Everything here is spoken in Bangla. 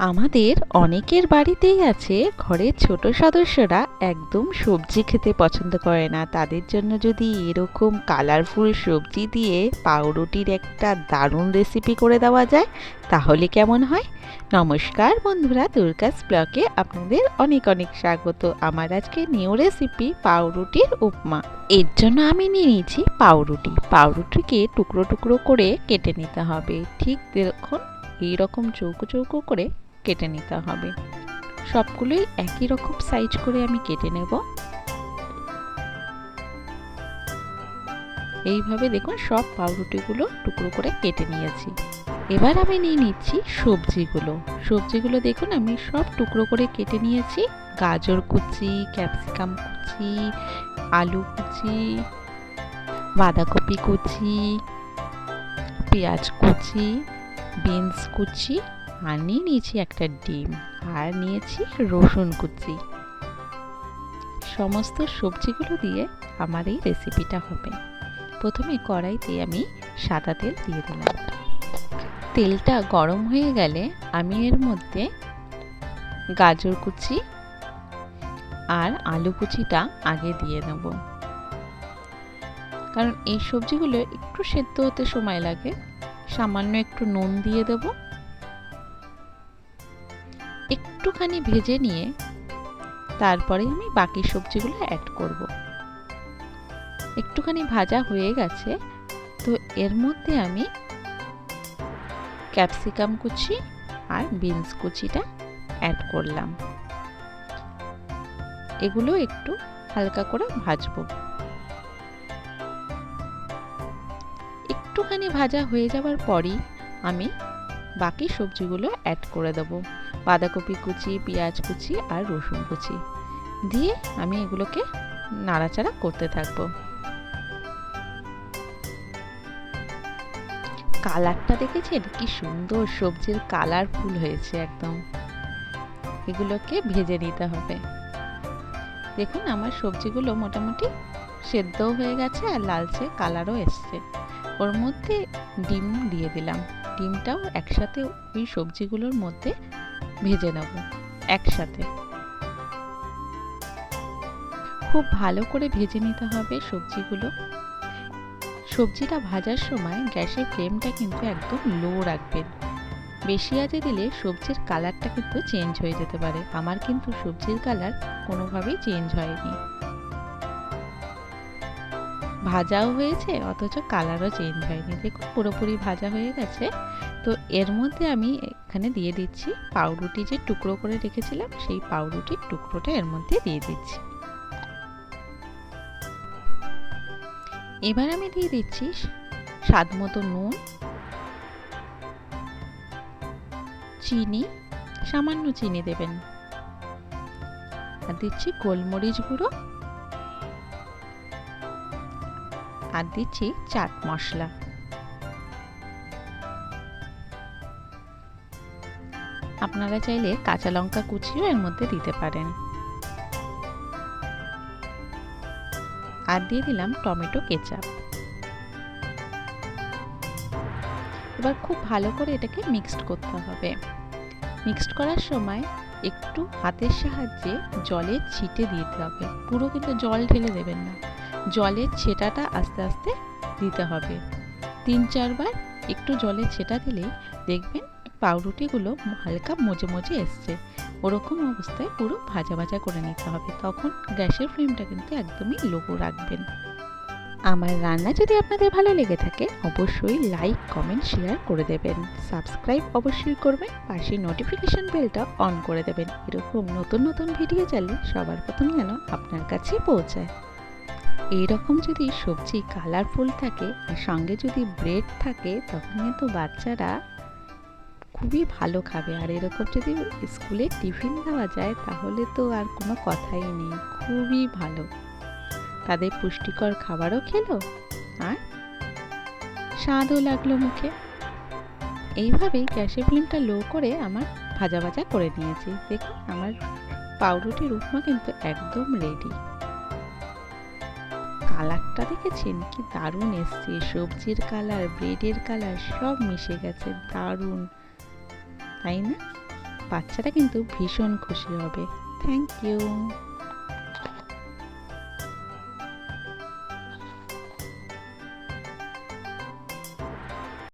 আমাদের অনেকের বাড়িতেই আছে, ঘরের ছোট সদস্যরা একদম সবজি খেতে পছন্দ করে না। তাদের জন্য যদি এরকম কালারফুল সবজি দিয়ে পাউরুটির একটা দারুণ রেসিপি করে দেওয়া যায়, তাহলে কেমন হয়? নমস্কার বন্ধুরা, দুর্গাস ব্লকে আপনাদের অনেক অনেক স্বাগত। আমার আজকে নিউ রেসিপি পাউরুটির উপমা। এর জন্য আমি নিয়ে নিয়েছি পাউরুটি। পাউরুটিকে টুকরো টুকরো করে কেটে নিতে হবে। ঠিক দেখুন এইরকম চৌকো চৌকো করে কেটে নিতে হবে। সবগুলোই একই রকম সাইজ করে আমি কেটে নেব। এইভাবে দেখুন সব পাউরুটিগুলো টুকরো করে কেটে নিয়েছি। এবার আমি নিয়ে নিচ্ছি সবজিগুলো। সবজিগুলো দেখুন আমি সব টুকরো করে কেটে নিয়েছি। গাজর কুচি, ক্যাপসিকাম কুচি, আলু কুচি, বাঁধাকপি কুচি, পেঁয়াজ কুচি, বিনস কুচি আর নিয়ে নিয়েছি একটা ডিম আর নিয়েছি রসুন কুচি। সমস্ত সবজিগুলো দিয়ে আমার এই রেসিপিটা হবে। প্রথমে কড়াইতে আমি সাদা তেল দিয়ে দিলাম। তেলটা গরম হয়ে গেলে আমি এর মধ্যে গাজর কুচি আর আলু কুচিটা আগে দিয়ে নেব কারণ এই সবজিগুলো একটু সেদ্ধ হতে সময় লাগে, সামান্য একটু নুন দিয়ে দেব। একটুখানি ভেজে নিয়ে তারপরে আমি বাকি সবজিগুলো অ্যাড করব। একটুখানি ভাজা হয়ে গেছে, তো এর মধ্যে আমি ক্যাপসিকাম কুচি আর বিনস কুচিটা অ্যাড করলাম। এগুলো একটু হালকা করে ভাজবো। একটুখানি ভাজা হয়ে যাওয়ার পরই আমি বাকি সবজিগুলো অ্যাড করে দেবো। বাঁধাকপি কুচি, পেঁয়াজ কুচি আর রসুন কুচি। দিয়ে আমি এগুলোকে নাড়াচাড়া করতে থাকব। কালারটা দেখেছেন? কি সুন্দর সবজির কালারফুল হয়েছে একদম। এগুলোকে ভেজে নিতে হবে। দেখুন, আমার সবজিগুলো মোটামুটি সেদ্ধও হয়ে গেছে আর লালচে কালারও এসছে। ওর মধ্যে ডিম দিয়ে দিলাম। ডিমটাও একসাথে ওই সবজিগুলোর মধ্যে ভেজে নেব, একসাথে। খুব ভালো করে ভেজে নিতে হবে সবজিগুলো। সবজিটা ভাজার সময় গ্যাসের ফ্লেমটা কিন্তু একদম লো রাখবেন। বেশি আজে দিলে সবজির কালারটা কিন্তু চেঞ্জ হয়ে যেতে পারে। আমার কিন্তু সবজির কালার কোনোভাবেই চেঞ্জ হয়নি। ভাজাও হয়েছে, অথচ কালারও চেঞ্জ হয়নি। দেখুন, পুরোপুরি ভাজা হয়ে গেছে। তো এর মধ্যে আমি এখানে দিয়ে দিচ্ছি পাউরুটি, যে টুকরো করে রেখেছিলাম, সেই পাউরুটির টুকরোটা এর মধ্যে দিয়ে দিচ্ছি। এবার আমি দিয়ে দিচ্ছি স্বাদ মতো নুন, চিনি, সামান্য চিনি দেবেন। আর দিচ্ছি গোলমরিচ গুঁড়ো। আর দিচ্ছি চাট মশলা। আপনারা চাইলে কাঁচা লঙ্কা কুচিও এর মধ্যে দিতে পারেন। আর দিয়ে দিলাম টমেটো কেচাপ। এবার খুব ভালো করে এটাকে মিক্সড করতে হবে। মিক্সড করার সময় একটু হাতের সাহায্যে জলে ছিটে দিতে হবে। পুরো কিন্তু জল ঢেলে দেবেন না। জলের ছেটাটা আস্তে আস্তে দিতে হবে। তিন চারবার একটু জলের ছেটা দিলেই দেখবেন পাউরুটিগুলো হালকা মজে মজে এসছে। ওরকম অবস্থায় পুরো ভাজা ভাজা করে নিতে হবে। তখন গ্যাসের ফ্লেমটা কিন্তু একদমই লো রাখবেন। আমার রান্না যদি আপনাদের ভালো লেগে থাকে, অবশ্যই লাইক, কমেন্ট, শেয়ার করে দেবেন। সাবস্ক্রাইব অবশ্যই করবেন, পাশে নোটিফিকেশন বেলটা অন করে দেবেন। এরকম নতুন নতুন ভিডিও চাইলে সবার প্রথম যেন আপনার কাছে পৌঁছায়। এইরকম যদি সবজি কালারফুল থাকে আর সঙ্গে যদি ব্রেড থাকে, তখন কিন্তু বাচ্চারা খুবই ভালো খাবে। আর এরকম যদি স্কুলে টিফিন দেওয়া যায়, তাহলে তো আর কোনো কথাই নেই। খুবই ভালো। তাদের পুষ্টিকর খাবারও খেলো, আর স্বাদও লাগল মুখে। এইভাবেই গ্যাসের ফ্লেমটা লো করে আমার ভাজা ভাজা করে নিয়েছি। দেখুন, আমার পাউরুটির উপমা কিন্তু একদম রেডি কালারটা দেখেছেন? কি দারুণ এসছে। সবজির কালার ব্রেডের কালার সব মিশে গেছে, দারুণ। তাই না? বাচ্চারা কিন্তু ভীষণ খুশি হবে। Thank you